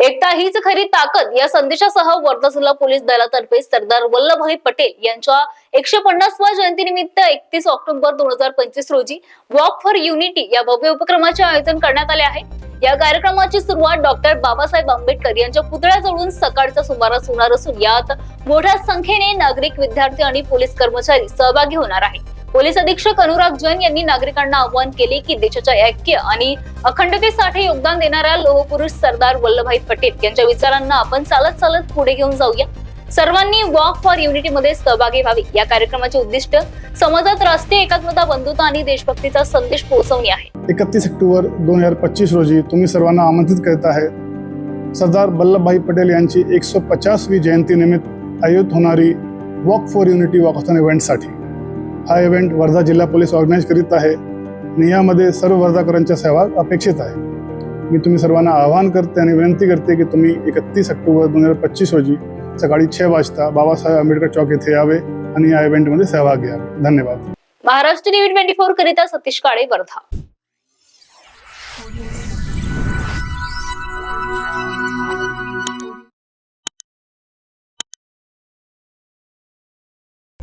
एकता हीच खरी ताकद या संदेशासह वर्धा जिल्हा पोलीस दलातर्फे सरदार वल्लभभाई पटेल यांच्या एकशे पन्नासव्या जयंतीनिमित्त एकतीस ऑक्टोबर दोन हजार पंचवीस रोजी वॉक फॉर युनिटी या भव्य उपक्रमाचे आयोजन करण्यात आले आहे. या कार्यक्रमाची सुरुवात डॉक्टर बाबासाहेब आंबेडकर यांच्या पुतळ्याजवळून सकाळच्या सुमारास होणार असून यात मोठ्या संख्येने नागरिक विद्यार्थी आणि पोलीस कर्मचारी सहभागी होणार आहे पोलीस अधीक्षक अनुराग जैन यांनी नागरिकांना आवाहन केले की देशाच्या ऐक्य आणि अखंडतेसाठी योगदान देणाऱ्या लोहपुरुष सरदार वल्लभभाई पटेल यांच्या विचारांना आपण चालत चालत पुढे घेऊन जाऊया. सर्वांनी वॉक फॉर युनिटी मध्ये सहभागी व्हावे. या कार्यक्रमाचे उद्दिष्ट समाजात राष्ट्रीय एकात्मता बंधुता आणि देशभक्तीचा संदेश पोहोचवणे आहे. एकतीस ऑक्टोबर दोन हजार पच्चीस रोजी तुम्ही सर्वांना आमंत्रित करत आहे. सरदार वल्लभभाई पटेल यांची एकशे पचासवी जयंतीनिमित्त आयोजित होणारी वॉक फॉर युनिटी वॉकथॉन इव्हेंटसाठी. हा इव्हेंट वर्धा जिल्हा पोलीस ऑर्गनाईज करीत आहे आणि यामध्ये सर्व वर्धाकरांचा सहभाग अपेक्षित आहे. मी तुम्ही सर्वांना आवाहन करते आणि विनंती करते की तुम्ही एकतीस ऑक्टोबर दोन हजार पच्चीस रोजी सकाळी छे वाजता बाबासाहेब आंबेडकर चौक येथे यावे आणि या इव्हेंटमध्ये सहभाग घ्यावे धन्यवाद. महाराष्ट्र न्यूज ट्वेंटी फोर करिता सतीश काळे वर्धा.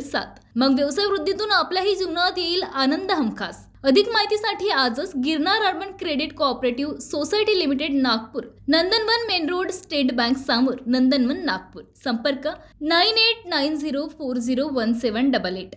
मिळेल साथ मग व्यवसाय वृद्धीतून आपल्याही जीवनात येईल आनंद हमखास. अधिक माहितीसाठी आजच Girnar Urban Credit Cooperative Society Limited Nagpur. Nandanvan main road State Bank समोर नंदनवन नागपूर. संपर्क nine eight nine zero four zero one seven double eight.